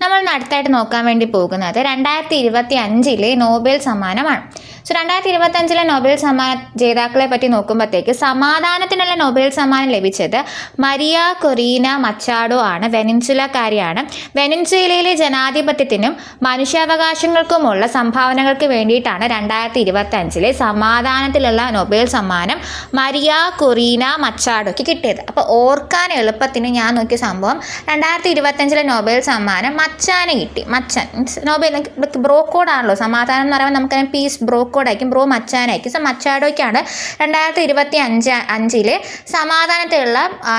നമ്മൾ അടുത്തായിട്ട് നോക്കാൻ വേണ്ടി പോകുന്നത് രണ്ടായിരത്തി ഇരുപത്തി അഞ്ചിലെ നോബൽ സമ്മാനമാണ്. സോ രണ്ടായിരത്തി ഇരുപത്തി അഞ്ചിലെ നോബൽ സമ്മാന ജേതാക്കളെ പറ്റി നോക്കുമ്പോഴത്തേക്ക് സമാധാനത്തിനുള്ള നോബൽ സമ്മാനം ലഭിച്ചത് മരിയ കൊറീന മച്ചാഡോ ആണ്. വെനിൻസുലക്കാരിയാണ്. വെനിൻസുലയിലെ ജനാധിപത്യത്തിനും മനുഷ്യാവകാശങ്ങൾക്കുമുള്ള സംഭാവനകൾക്ക് വേണ്ടിയിട്ടാണ് രണ്ടായിരത്തി ഇരുപത്തി അഞ്ചിലെ സമാധാനത്തിലുള്ള നൊബേൽ സമ്മാനം മരിയ കൊറീന മച്ചാഡോയ്ക്ക് കിട്ടിയത്. അപ്പോൾ ഓർക്കാൻ എളുപ്പത്തിന് ഞാൻ നോക്കിയ സംഭവം രണ്ടായിരത്തി ഇരുപത്തഞ്ചിലെ നൊബേൽ സമ്മാനം മച്ചാന് കിട്ടി. മച്ചാൻ നൊബേൽ ബ്രോക്കോഡാണല്ലോ സമാധാനം എന്ന് പറയുമ്പോൾ നമുക്ക് പീസ് ബ്രോ കോഡായിരിക്കും ബ്രോ മച്ചാനായിരിക്കും. സോ മച്ചാഡോയ്ക്കാണ് രണ്ടായിരത്തി ഇരുപത്തി അഞ്ച് അഞ്ചിലെ സമാധാനത്തിലുള്ള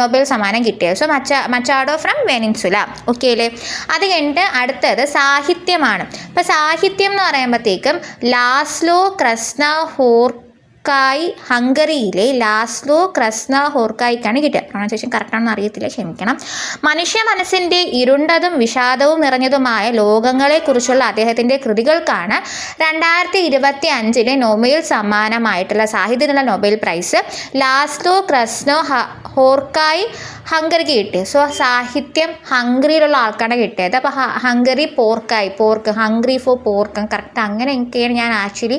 നൊബേൽ സമ്മാനം കിട്ടിയത്. സോ മച്ച മച്ചാഡോ ഫ്രം വെനിൻസുല. ഓക്കെ അല്ലേ അത് കഴിഞ്ഞിട്ട് അടുത്തത് സാഹിത്യമാണ്. ഇപ്പം സാഹിത്യം എന്ന് പറയുമ്പോഴത്തേക്കും ലാസ്ലോ ക്രസ്ന ഹോർക്കായ് ഹംഗറിയിലെ ലാസ്ലോ ക്രസ്ന ഹോർക്കായ്ക്കാണ് കിട്ടിയത് പ്രൊണൗൺസിയേഷൻ കറക്റ്റാണെന്ന് അറിയത്തില്ല ക്ഷമിക്കണം. മനുഷ്യ മനസ്സിന്റെ ഇരുണ്ടതും വിഷാദവും നിറഞ്ഞതുമായ ലോകങ്ങളെക്കുറിച്ചുള്ള അദ്ദേഹത്തിന്റെ കൃതികൾക്കാണ് രണ്ടായിരത്തി ഇരുപത്തി അഞ്ചിലെ നൊബേൽ സമ്മാനമായിട്ടുള്ള സാഹിത്യത്തിനുള്ള Nobel prize Laszlo Krasznahorkai ഹംഗറിക്ക് കിട്ടി സോ സാഹിത്യം ഹംഗറിയിലുള്ള ആൾക്കാണ് കിട്ടിയത്. അപ്പോൾ Hungary പോർക്കായി pork Hungary for pork correct അങ്ങനെ എനിക്കാണ് ഞാൻ ആക്ച്വലി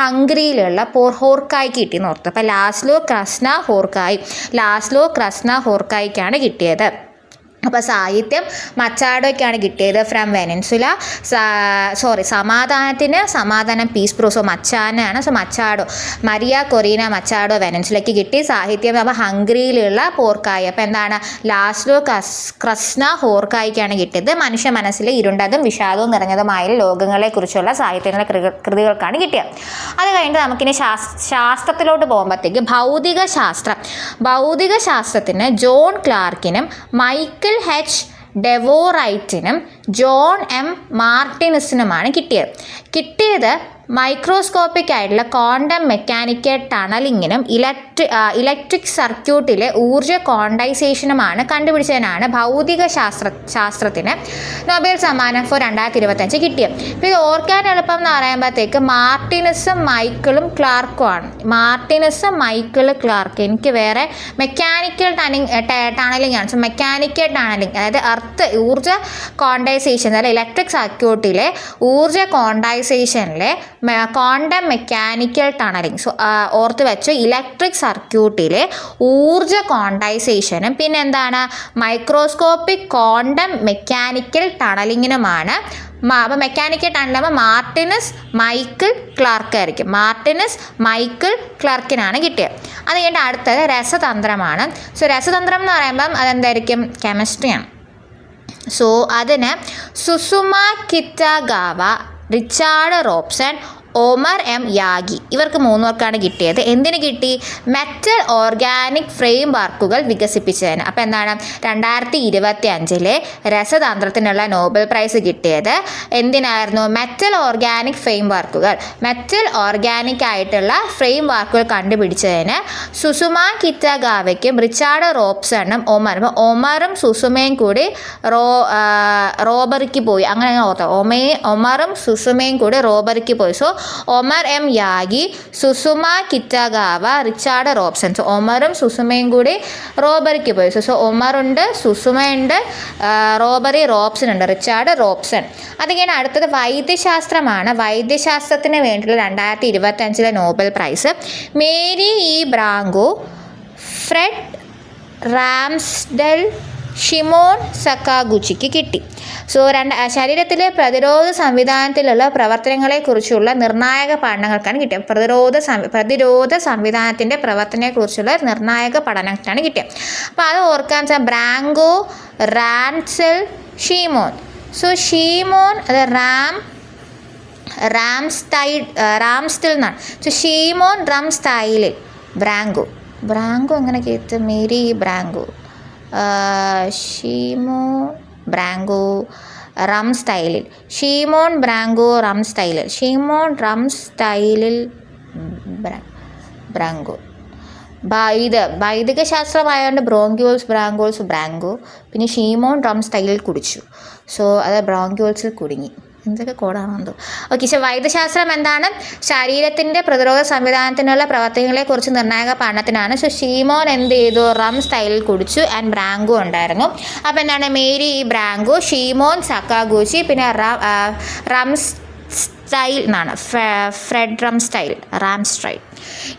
ഹംഗറിയിലുള്ള പോർ ഹോർക്കായ്ക്ക് കിട്ടിയെന്ന് ഓർത്തു. അപ്പോൾ ലാസ്ലോ ക്രസ്ന ഹോർക്കായ്. ലാസ്ലോ ക്രസ്ന ഹോർക്കായ്ക്കാണ് കിട്ടിയത്. അപ്പോൾ സാഹിത്യം മച്ചാഡോയ്ക്കാണ് കിട്ടിയത് ഫ്രം വെനൻസുല സോറി സമാധാനത്തിന് സമാധാനം പീസ് പ്രോസോ മച്ചാനാണ് so Machado Maria Corina Machado വെനൻസുലയ്ക്ക് കിട്ടി. സാഹിത്യം അപ്പോൾ ഹംഗറിയിലുള്ള പോർക്കായി. അപ്പോൾ എന്താണ്? ലാസ്ലോ കസ് ക്രസ്ന ഹോർക്കായിക്കാണ് കിട്ടിയത്. മനുഷ്യ മനസ്സിലെ ഇരുണ്ടതും വിഷാദവും നിറഞ്ഞതുമായ ലോകങ്ങളെക്കുറിച്ചുള്ള സാഹിത്യങ്ങളുടെ കൃതികൾക്കാണ് കിട്ടിയത്. അത് കഴിഞ്ഞിട്ട് നമുക്കിനി ശാസ് ശാസ്ത്രത്തിലോട്ട് പോകുമ്പോഴത്തേക്ക് ഭൗതിക ശാസ്ത്രം ഭൗതിക ശാസ്ത്രത്തിന് ജോൺ ക്ലാർക്കിനും മൈക്കിൾ എച്ച് ഡെവോറൈറ്റിനും ജോൺ എം മാർട്ടിനസിനുമാണ് കിട്ടിയത്. കിട്ടിയത് മൈക്രോസ്കോപ്പിക് ആയിട്ടുള്ള ക്വാണ്ടം മെക്കാനിക്കൽ ടണലിങ്ങിനും ഇലക്ട്രി ഇലക്ട്രിക് സർക്യൂട്ടിലെ ഊർജ ക്വാണ്ടൈസേഷനുമാണ് കണ്ടുപിടിച്ചതിനാണ് ഭൗതിക ശാസ്ത്ര ശാസ്ത്രത്തിന് നൊബേൽ സമ്മാനം ഫോർ രണ്ടായിരത്തി ഇരുപത്തഞ്ച് കിട്ടിയത്. ഇപ്പോൾ ഇത് ഓർക്കാൻ എളുപ്പം എന്ന് പറയുമ്പോഴത്തേക്ക് മാർട്ടിനസും മൈക്കിളും ക്ലാർക്കും ആണ്. മാർട്ടിനസും മൈക്കിൾ ക്ലാർക്ക്. എനിക്ക് വേറെ മെക്കാനിക്കൽ ടണിങ് ടണലിംഗ് ആണ്. സോ മെക്കാനിക്കൽ ടണലിംഗ് അതായത് അർത്ത് ഊർജ ക്വാണ്ടൈസേഷൻ അതായത് ഇലക്ട്രിക് സർക്യൂട്ടിലെ ഊർജ ക്വാണ്ടൈസേഷനിലെ ക്വാണ്ടം മെക്കാനിക്കൽ ടണലിങ് സോ ഓർത്ത് വെച്ചു ഇലക്ട്രിക് സർക്യൂട്ടിലെ ഊർജ ക്വാണ്ടൈസേഷനും പിന്നെ എന്താണ്? മൈക്രോസ്കോപ്പിക് ക്വാണ്ടം മെക്കാനിക്കൽ ടണലിങ്ങിനുമാണ് അപ്പോൾ മെക്കാനിക്കൽ ടണലാകുമ്പോൾ മാർട്ടിനസ് മൈക്കിൾ ക്ലാർക്ക് ആയിരിക്കും. മാർട്ടിനസ് മൈക്കിൾ ക്ലാർക്കിനാണ് കിട്ടിയത്. അത് കഴിഞ്ഞിട്ട് അടുത്തത് രസതന്ത്രമാണ്. സോ രസതന്ത്രം എന്ന് പറയുമ്പം അതെന്തായിരിക്കും? കെമിസ്ട്രിയാണ് സോ അതിന് Susumu Kitagawa Richard Robson Omar M Yaghi. ഇവർക്ക് മൂന്ന് വർക്കാണ് കിട്ടിയത്. എന്തിന് കിട്ടി? മെറ്റൽ ഓർഗാനിക് ഫ്രെയിം വർക്കുകൾ വികസിപ്പിച്ചതിന്. അപ്പോൾ എന്താണ്? രണ്ടായിരത്തി ഇരുപത്തി അഞ്ചിലെ രസതന്ത്രത്തിനുള്ള നോബൽ പ്രൈസ് കിട്ടിയത് എന്തിനായിരുന്നു? മെറ്റൽ ഓർഗാനിക് ഫ്രെയിം വർക്കുകൾ മെറ്റൽ ഓർഗാനിക് ആയിട്ടുള്ള ഫ്രെയിം വർക്കുകൾ കണ്ടുപിടിച്ചതിന് സുസുമ കിറ്റഗാവയ്ക്കും റിച്ചാർഡ് റോബ്സണും ഒമറും ഒമറും സുസുമയും കൂടി റോ റോബറിക്ക് പോയി. അങ്ങനെ അങ്ങ് ഓർത്തോ. ഒമേ ഒമറും സുസുമയും കൂടി റോബറിക്ക് പോയി. So Omar M Yaghi Susumu Kitagawa Richard Robson. So ഒമറും സുസുമയും കൂടി റോബറിക്ക് പോയി. സോ സോ ഒമറുണ്ട് സുസുമയുണ്ട് റോബറി റോബ്സൺ ഉണ്ട് റിച്ചാർഡ് റോബ്സൺ. അത് ഇങ്ങനെ അടുത്തത് വൈദ്യശാസ്ത്രമാണ്. വൈദ്യശാസ്ത്രത്തിന് വേണ്ടിയുള്ള രണ്ടായിരത്തി ഇരുപത്തഞ്ചിലെ Nobel prize. Mary E Brunkow Fred Ramsdell Shimon സക്കാഗുച്ചിക്ക് കിട്ടി. സോ രണ്ട് ശരീരത്തിലെ പ്രതിരോധ സംവിധാനത്തിലുള്ള പ്രവർത്തനങ്ങളെക്കുറിച്ചുള്ള നിർണായക പഠനങ്ങൾക്കാണ് കിട്ടിയത്. പ്രതിരോധ പ്രതിരോധ സംവിധാനത്തിന്റെ പ്രവർത്തനത്തെക്കുറിച്ചുള്ള നിർണായക പഠനത്തിനാണ് കിട്ടിയത്. അപ്പോൾ അത് ഓർക്കാൻ Brunkow Ramsdell Shimon so Shimon അത് റാം റാംസ്റ്റൈഡ് റാംസ്റ്റിൽ എന്നാണ് സോ ഷീമോൻ റാം സ്റ്റൈലിൽ ബ്രാങ്കോ. ബ്രാങ്കോ എങ്ങനെ കേട്ട് മേരി ബ്രാങ്കോ. ഷീമോ ബ്രാങ്കോ റം സ്റ്റൈലിൽ. ഷീമോൺ ബ്രാങ്കോ റം സ്റ്റൈലിൽ. ഷീമോൺ റം സ്റ്റൈലിൽ ബ്രാങ്കോ. ഇത് വൈദിക ശാസ്ത്രമായതുകൊണ്ട് ബ്രോങ്കിയോൾസ് ബ്രാങ്കോൾസ് ബ്രാങ്കോ. പിന്നെ ഷീമോൺ റം സ്റ്റൈലിൽ കുടിച്ചു. സോ അത് ബ്രോങ്കിയോൾസിൽ കുടുങ്ങി. എന്തൊക്കെ കോഡാണോ എന്തോ ഓക്കെ പക്ഷേ വൈദ്യശാസ്ത്രം എന്താണ്? ശരീരത്തിന്റെ പ്രതിരോധ സംവിധാനത്തിനുള്ള പ്രവർത്തനങ്ങളെക്കുറിച്ച് നിർണായക പഠനത്തിനാണ്. സോ ഷീമോൻ എന്ത് ചെയ്തു? റം സ്റ്റൈലിൽ കുടിച്ചു ആൻഡ് ബ്രാങ്കോ ഉണ്ടായിരുന്നു. അപ്പോൾ എന്താണ്? മേരി ബ്രാങ്കോ ഷീമോൻ സക്കാഗൂച്ചി പിന്നെ റം സ്റ്റൈൽ എന്നാണ്. Fred rum style ram style.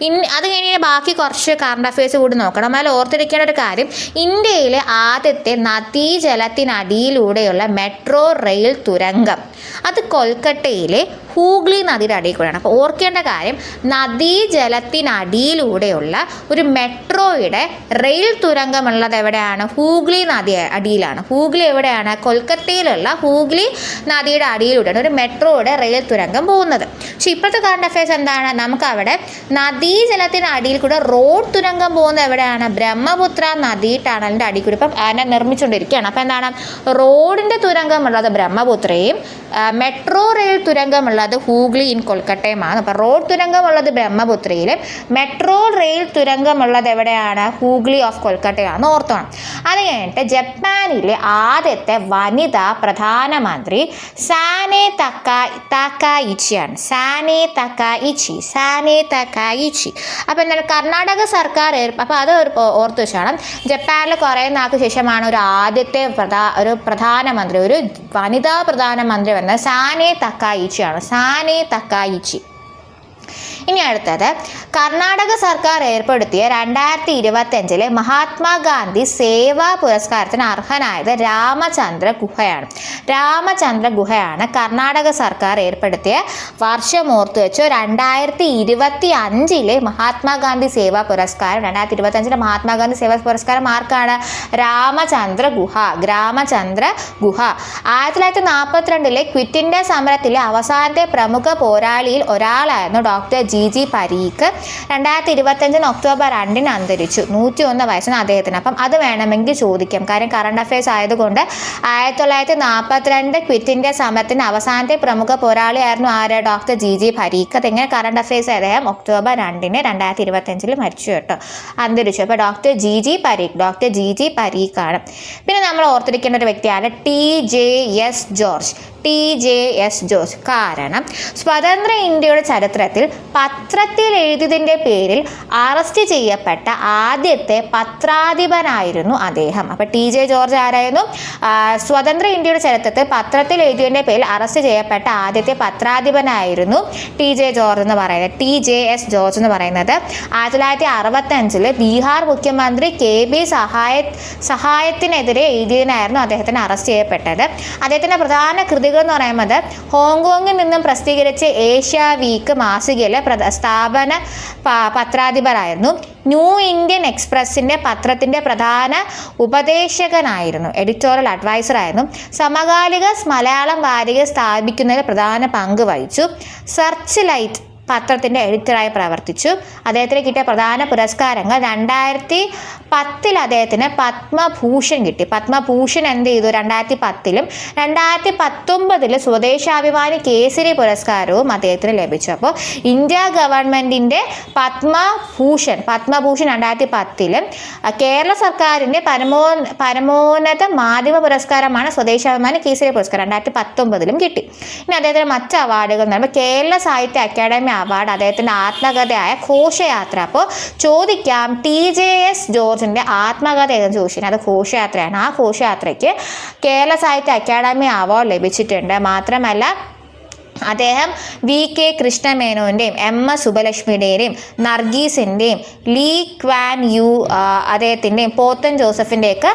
In അത് കഴിഞ്ഞ് ബാക്കി കുറച്ച് കറണ്ട് അഫയേഴ്സ് കൂടി നോക്കണം. അതിൽ ഓർത്തിരിക്കേണ്ട ഒരു കാര്യം ഇന്ത്യയിലെ ആദ്യത്തെ നദീജലത്തിനടിയിലൂടെയുള്ള മെട്രോ റെയിൽ തുരങ്കം അത് കൊൽക്കട്ടയിലെ ഹൂഗ്ലി നദിയുടെ അടിയിൽ കൂടെയാണ്. അപ്പോൾ ഓർക്കേണ്ട കാര്യം നദീജലത്തിനടിയിലൂടെയുള്ള ഒരു മെട്രോയുടെ റെയിൽ തുരങ്കമുള്ളത് എവിടെയാണ്? ഹൂഗ്ലി നദി അടിയിലാണ്. ഹൂഗ്ലി എവിടെയാണ്? കൊൽക്കത്തയിലുള്ള ഹൂഗ്ലി നദിയുടെ അടിയിലൂടെയാണ് ഒരു മെട്രോയുടെ റെയിൽ തുരങ്കം പോകുന്നത്. പക്ഷേ ഇപ്പോഴത്തെ കറണ്ട് അഫയേഴ്സ് എന്താണ്? നമുക്ക് അവിടെ നദീജലത്തിന് അടിയിൽ കൂടെ റോഡ് തുരങ്കം പോകുന്നത് എവിടെയാണ്? ബ്രഹ്മപുത്ര നദീ ടണലിന്റെ അടിയിൽ കൂടി. ഇപ്പം അതിനെ നിർമ്മിച്ചുകൊണ്ടിരിക്കുകയാണ്. അപ്പോൾ എന്താണ്? റോഡിന്റെ തുരങ്കമുള്ളത് ബ്രഹ്മപുത്രയും മെട്രോ റെയിൽ തുരങ്കമുള്ളത് ഹൂഗ്ലി ഇൻ കൊൽക്കട്ടയുമാണ്. അപ്പോൾ റോഡ് തുരങ്കമുള്ളത് ബ്രഹ്മപുത്രയിലും മെട്രോ റെയിൽ തുരങ്കമുള്ളത് എവിടെയാണ്? ഹൂഗ്ലി ഓഫ് കൊൽക്കട്ടയാണ് ഓർത്തോണം. അത് കഴിഞ്ഞിട്ട് ജപ്പാനിലെ ആദ്യത്തെ വനിതാ പ്രധാനമന്ത്രി സാനെ തക്ക തക്കായിച്ചിയാണ് സാനെ തക്കായിച്ചി സാനെ തക്കായിച്ചി അപ്പോൾ എന്താണ്? കർണാടക സർക്കാർ അപ്പോൾ അത് ഒരു ഓർത്ത് വെച്ചാണ്. ജപ്പാനിൽ കുറേ നാൾക്ക് ശേഷമാണ് ഒരു ആദ്യത്തെ പ്രധാ ഒരു പ്രധാനമന്ത്രി ഒരു വനിതാ പ്രധാനമന്ത്രി വന്നത് സാനെ തക്കായിച്ചിയാണ്. സാനെ തക്കായിച്ചി. ഇനി അടുത്തത് കർണാടക സർക്കാർ ഏർപ്പെടുത്തിയ രണ്ടായിരത്തി ഇരുപത്തഞ്ചിലെ മഹാത്മാഗാന്ധി സേവാ പുരസ്കാരത്തിന് അർഹനായത് രാമചന്ദ്ര ഗുഹയാണ്. രാമചന്ദ്ര ഗുഹയാണ് കർണാടക സർക്കാർ ഏർപ്പെടുത്തിയ വർഷം ഓർത്തു വെച്ചു രണ്ടായിരത്തി ഇരുപത്തി അഞ്ചിലെ മഹാത്മാഗാന്ധി സേവാ പുരസ്കാരം. രണ്ടായിരത്തി ഇരുപത്തഞ്ചിലെ മഹാത്മാഗാന്ധി സേവാ പുരസ്കാരം ആർക്കാണ്? രാമചന്ദ്ര ഗുഹ രാമചന്ദ്ര ഗുഹ. ആയിരത്തി തൊള്ളായിരത്തി നാൽപ്പത്തിരണ്ടിലെ ക്വിറ്റ് സമരത്തിലെ അവസാനത്തെ പ്രമുഖ പോരാളിയിൽ ഒരാളായിരുന്നു doctor G. G G Parikh രണ്ടായിരത്തി ഇരുപത്തഞ്ചിന് ഒക്ടോബർ രണ്ടിന് അന്തരിച്ചു. നൂറ്റി ഒന്ന് വയസ്സിന് അദ്ദേഹത്തിന്. അപ്പം അത് വേണമെങ്കിൽ ചോദിക്കാം. കാര്യം കറണ്ട് അഫയേഴ്സ് ആയതുകൊണ്ട് ആയിരത്തി തൊള്ളായിരത്തി നാൽപ്പത്തിരണ്ട് ക്വിറ്റ് ഇന്ത്യ സമരത്തിന് അവസാനത്തെ പ്രമുഖ പോരാളിയായിരുന്നു ആര്? ഡോക്ടർ ജി ജി പരീഖ് അതെങ്ങനെ കറണ്ട് അഫയേഴ്സ് അദ്ദേഹം ഒക്ടോബർ രണ്ടിന് രണ്ടായിരത്തി ഇരുപത്തഞ്ചിൽ മരിച്ചു കേട്ടോ. അന്തരിച്ചു. അപ്പോൾ doctor G G Parikh doctor G G പരീഖാണ് പിന്നെ നമ്മൾ ഓർത്തിരിക്കേണ്ട ഒരു വ്യക്തിയാണ് T J S George T J S Jose. കാരണം സ്വതന്ത്ര ഇന്ത്യയുടെ ചരിത്രത്തിൽ പത്രത്തിൽ എഴുതിയതിന്റെ പേരിൽ അറസ്റ്റ് ചെയ്യപ്പെട്ട ആദ്യത്തെ പത്രാധിപനായിരുന്നു അദ്ദേഹം. അപ്പോൾ ടി ജെ ജോർജ് ആരായിരുന്നു? സ്വതന്ത്ര ഇന്ത്യയുടെ ചരിത്രത്തിൽ പത്രത്തിൽ എഴുതിയതിന്റെ പേരിൽ അറസ്റ്റ് ചെയ്യപ്പെട്ട ആദ്യത്തെ പത്രാധിപനായിരുന്നു ടി ജെ ജോർജ് എന്ന് പറയുന്നത്. ടി ജെ എസ് ജോർജ് എന്ന് പറയുന്നത് ആയിരത്തി തൊള്ളായിരത്തി അറുപത്തഞ്ചിൽ ബീഹാർ മുഖ്യമന്ത്രി കെ ബി സഹായ സഹായത്തിനെതിരെ എഴുതിയതിനായിരുന്നു അദ്ദേഹത്തിന് അറസ്റ്റ് ചെയ്യപ്പെട്ടത്. അദ്ദേഹത്തിന്റെ പ്രധാന കൃതികൾ എന്ന് പറയുന്നത് ഹോങ്കോങ്ങിൽ നിന്നും പ്രസിദ്ധീകരിച്ച ഏഷ്യ വീക്ക് മാസികയിലെ സ്ഥാപന പത്രാധിപരായിരുന്നു. ന്യൂ ഇന്ത്യൻ എക്സ്പ്രസിന്റെ പത്രത്തിന്റെ പ്രധാന ഉപദേശകനായിരുന്നു. എഡിറ്റോറിയൽ അഡ്വൈസറായിരുന്നു സമകാലിക മലയാളം വാരിക സ്ഥാപിക്കുന്നതിൽ പ്രധാന പങ്ക് വഹിച്ചു. സെർച്ച് ലൈറ്റ് പത്രത്തിന്റെ എഡിറ്ററായി പ്രവർത്തിച്ചു. അദ്ദേഹത്തിന് കിട്ടിയ പ്രധാന പുരസ്കാരങ്ങൾ രണ്ടായിരത്തി പത്തിൽ അദ്ദേഹത്തിന് പത്മഭൂഷൺ കിട്ടി. പത്മഭൂഷൺ എന്ത് ചെയ്തു? രണ്ടായിരത്തി പത്തിലും രണ്ടായിരത്തി പത്തൊമ്പതിൽ സ്വദേശാഭിമാനി കേസരി പുരസ്കാരവും അദ്ദേഹത്തിന് ലഭിച്ചു. അപ്പോൾ ഇന്ത്യ ഗവൺമെന്റിന്റെ പത്മഭൂഷൺ പത്മഭൂഷൺ രണ്ടായിരത്തി പത്തിലും കേരള സർക്കാരിന്റെ പരമോ പരമോന്നത മാധ്യമ പുരസ്കാരമാണ് സ്വദേശാഭിമാനി കേസരി പുരസ്കാരം രണ്ടായിരത്തി പത്തൊമ്പതിലും കിട്ടി. ഇനി അദ്ദേഹത്തിന് മറ്റ് അവാർഡുകൾ പറയുമ്പോൾ കേരള സാഹിത്യ അക്കാദമി അവാർഡ് അദ്ദേഹത്തിന്റെ ആത്മകഥയായ ഘോഷയാത്ര. അപ്പോൾ ചോദിക്കാം ടി ജെ എസ് ജോർജിന്റെ ആത്മകഥ ഏതെന്ന് ചോദിച്ചാൽ അത് ഘോഷയാത്രയാണ്. ആ ഘോഷയാത്രയ്ക്ക് കേരള സാഹിത്യ അക്കാദമി അവാർഡ് ലഭിച്ചിട്ടുണ്ട്. മാത്രമല്ല അദ്ദേഹം വി കെ കൃഷ്ണമേനോന്റെയും എം എസ് സുബലക്ഷ്മിയുടെയും നർഗീസിന്റെയും ലീ ക്വാൻ യു അദ്ദേഹത്തിന്റെയും പോത്തൻ ജോസഫിന്റെയൊക്കെ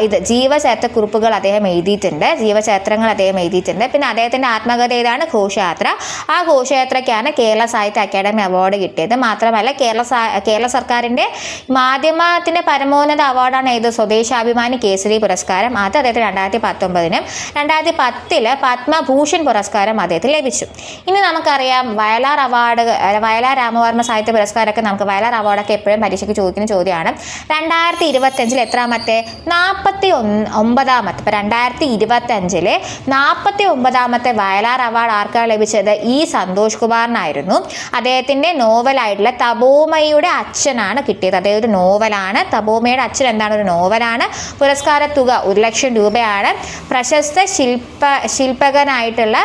ഇത് ജീവചരിത്രക്കുറിപ്പുകൾ അദ്ദേഹം എഴുതിയിട്ടുണ്ട്. ജീവചരിത്രങ്ങൾ അദ്ദേഹം എഴുതിയിട്ടുണ്ട്. പിന്നെ അദ്ദേഹത്തിന്റെ ആത്മകഥ ഏതാണ്? ഘോഷയാത്ര. ആ ഘോഷയാത്രയ്ക്കാണ് കേരള സാഹിത്യ അക്കാദമി അവാർഡ് കിട്ടിയത്. മാത്രമല്ല കേരള കേരള സർക്കാരിന്റെ മാധ്യമത്തിന്റെ പരമോന്നത അവാർഡാണ് ഏത്? സ്വദേശാഭിമാനി കേസരി പുരസ്കാരം. അത് അദ്ദേഹത്തിന് രണ്ടായിരത്തി പത്തൊമ്പതിനും രണ്ടായിരത്തി പത്തിൽ പത്മഭൂഷൺ പുരസ്കാരം അദ്ദേഹത്തിന് ലഭിച്ചു. ഇനി നമുക്കറിയാം വയലാർ അവാർഡ് വയലാർ രാമവർമ്മ സാഹിത്യ പുരസ്കാരമൊക്കെ നമുക്ക് വയലാർ അവാർഡൊക്കെ എപ്പോഴും പരീക്ഷയ്ക്ക് ചോദിക്കുന്ന ചോദ്യമാണ്. രണ്ടായിരത്തി ഇരുപത്തഞ്ചിൽ എത്രാമത്തെ? നാൽപ്പത്തി ഒന്ന് ഒമ്പതാമത്തെ. ഇപ്പം രണ്ടായിരത്തി ഇരുപത്തഞ്ചിലെ നാൽപ്പത്തി ഒമ്പതാമത്തെ വയലാർ അവാർഡ് ആർക്കാണ് ലഭിച്ചത്? ഇ സന്തോഷ് കുമാറിനായിരുന്നു. അദ്ദേഹത്തിന്റെ നോവലായിട്ടുള്ള തപോമയുടെ അച്ഛനാണ് കിട്ടിയത്. അതായത് ഒരു നോവലാണ് തപോമയുടെ അച്ഛൻ എന്താണ്? ഒരു നോവലാണ് പുരസ്കാര തുക ഒരു ലക്ഷം രൂപയാണ്. പ്രശസ്ത ശില്പ ശില്പകനായിട്ടുള്ള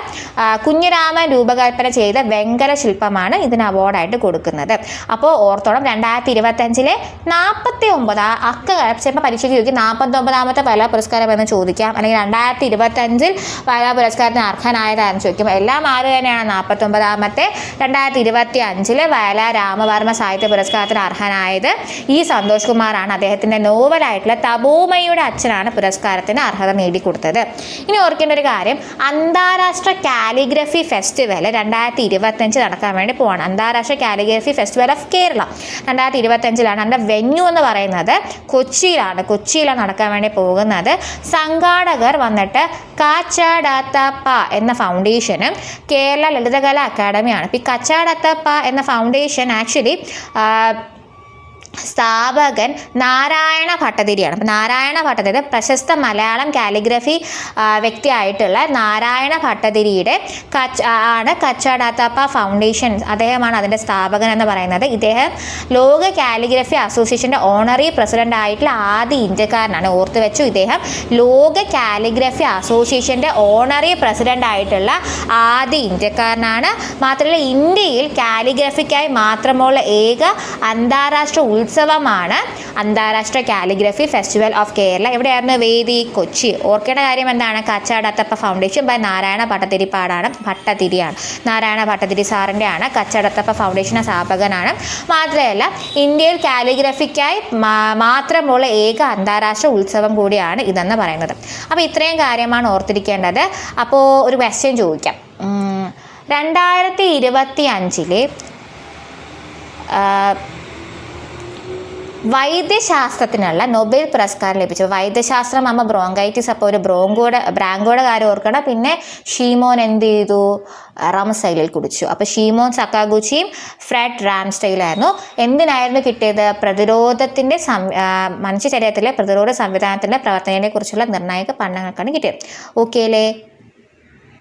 കുഞ്ഞിരാമൻ രൂപകൽപ്പന ചെയ്ത വെങ്കല ശില്പമാണ് ഇതിന് അവാർഡായിട്ട് കൊടുക്കുന്നത്. അപ്പോൾ ഓർത്തോളം രണ്ടായിരത്തി ഇരുപത്തഞ്ചിലെ നാൽപ്പത്തി ഒമ്പത് അക്ക ചിലപ്പോൾ പരീക്ഷയ്ക്ക് ചോദിക്കും നാൽപ്പത്തി ഒമ്പതാമത്തെ പല പുരസ്കാരം എന്ന് ചോദിക്കാം. അല്ലെങ്കിൽ രണ്ടായിരത്തി ഇരുപത്തഞ്ചിൽ പല പുരസ്കാരത്തിന് അർഹനായതാണെന്ന് ചോദിക്കും. എല്ലാം ആര് തന്നെയാണ് നാൽപ്പത്തി ഒമ്പതാമത്തെ രണ്ടായിരത്തി ഇരുപത്തി അഞ്ചിലെ വയല രാമവർമ്മ സാഹിത്യ പുരസ്കാരത്തിന് അർഹനായത് ഈ സന്തോഷ് കുമാറാണ് അദ്ദേഹത്തിന്റെ നോവലായിട്ടുള്ള തപോമയുടെ അച്ഛനാണ് പുരസ്കാരത്തിന് അർഹത നേടിക്കൊടുത്തത്. ഇനി ഓർക്കേണ്ട ഒരു കാര്യം അന്താരാഷ്ട്ര കാലിഗ്രഫി ഫെസ്റ്റിവൽ രണ്ടായിരത്തി ഇരുപത്തഞ്ച് നടക്കാൻ വേണ്ടി പോവാണ്. അന്താരാഷ്ട്ര കാലിഗ്രഫി ഫെസ്റ്റിവൽ ഓഫ് കേരള രണ്ടായിരത്തി ഇരുപത്തഞ്ചിലാണ് അതിന്റെ വെന്യൂ എന്ന് പറയുന്നത് കൊച്ചിയിലാണ്. കൊച്ചിയിലാണ് നടക്കാൻ വേണ്ടി പോകുന്നത്. സംഘാടകർ വന്നിട്ട് കാച്ചാടാത്തപ്പ എന്ന ഫൗണ്ടേഷനും കേരള ലളിതകലാ അക്കാദമിയാണ് ഇപ്പം ഈ കച്ചാടത്തപ്പ എന്ന ഫൗണ്ടേഷൻ ആക്ച്വലി സ്ഥാപകൻ നാരായണ ഭട്ടതിരിയാണ്. നാരായണ ഭട്ടതിരി പ്രശസ്ത മലയാളം കാലിഗ്രഫി വ്യക്തിയായിട്ടുള്ള നാരായണ ഭട്ടതിരിയുടെ കച്ച് ആണ് കച്ചാടാത്തപ്പ ഫൗണ്ടേഷൻ അദ്ദേഹമാണ് അതിന്റെ സ്ഥാപകൻ എന്ന് പറയുന്നത്. ഇദ്ദേഹം ലോക കാലിഗ്രഫി അസോസിയേഷന്റെ ഓണറി പ്രസിഡന്റ് ആയിട്ടുള്ള ആദ്യ ഇന്ത്യക്കാരനാണ്. ഓർത്തു വെച്ചു ഇദ്ദേഹം ലോക കാലിഗ്രഫി അസോസിയേഷന്റെ ഓണറി പ്രസിഡന്റ് ആയിട്ടുള്ള ആദ്യ ഇന്ത്യക്കാരനാണ്. മാത്രമല്ല ഇന്ത്യയിൽ കാലിഗ്രഫിക്കായി മാത്രമുള്ള ഏക അന്താരാഷ്ട്ര ഉത്സവമാണ്. അന്താരാഷ്ട്ര കാലിഗ്രഫി ഫെസ്റ്റിവൽ ഓഫ് കേരള. എവിടെയായിരുന്നു വേദി? കൊച്ചി. ഓർക്കേണ്ട കാര്യം എന്താണ്? കച്ചാടത്തപ്പ ഫൗണ്ടേഷൻ ബൈ നാരായണ ഭട്ടതിരിപ്പാടാണ്. ഭട്ടതിരിയാണ്. നാരായണ ഭട്ടതിരി സാറിന്റെ ആണ് കച്ചാടത്തപ്പ ഫൗണ്ടേഷന്റെ സ്ഥാപകനാണ്. മാത്രമല്ല ഇന്ത്യയിൽ കാലിഗ്രഫിക്കായി മാത്രമുള്ള ഏക അന്താരാഷ്ട്ര ഉത്സവം കൂടിയാണ് ഇതെന്ന് പറയുന്നത്. അപ്പോൾ ഇത്രയും കാര്യമാണ് ഓർത്തിരിക്കേണ്ടത്. അപ്പോൾ ഒരു ക്വസ്റ്റ്യൻ ചോദിക്കാം. രണ്ടായിരത്തി ഇരുപത്തി അഞ്ചിലെ വൈദ്യശാസ്ത്രത്തിനുള്ള നൊബേൽ പുരസ്കാരം ലഭിച്ചു. വൈദ്യശാസ്ത്രം അമ്മ ബ്രോങ്കൈറ്റിസ് അപ്പോൾ ഒരു ബ്രോങ്കോടെ ബ്രാങ്കോടെ കാര്യം ഓർക്കണം. പിന്നെ ഷീമോൻ എന്ത് ചെയ്തു? റമസൈലിൽ കുടിച്ചു. അപ്പോൾ ഷീമോൻ സക്കാഗുച്ചിയും ഫ്രെഡ് റാംസ്റ്റൈലായിരുന്നു എന്തിനായിരുന്നു കിട്ടിയത്? പ്രതിരോധത്തിന്റെ സം മനുഷ്യ ശരീരത്തിലെ പ്രതിരോധ സംവിധാനത്തിന്റെ പ്രവർത്തനത്തെക്കുറിച്ചുള്ള നിർണായക പഠനങ്ങൾക്കാണ് കിട്ടിയത്. ഓക്കെ അല്ലേ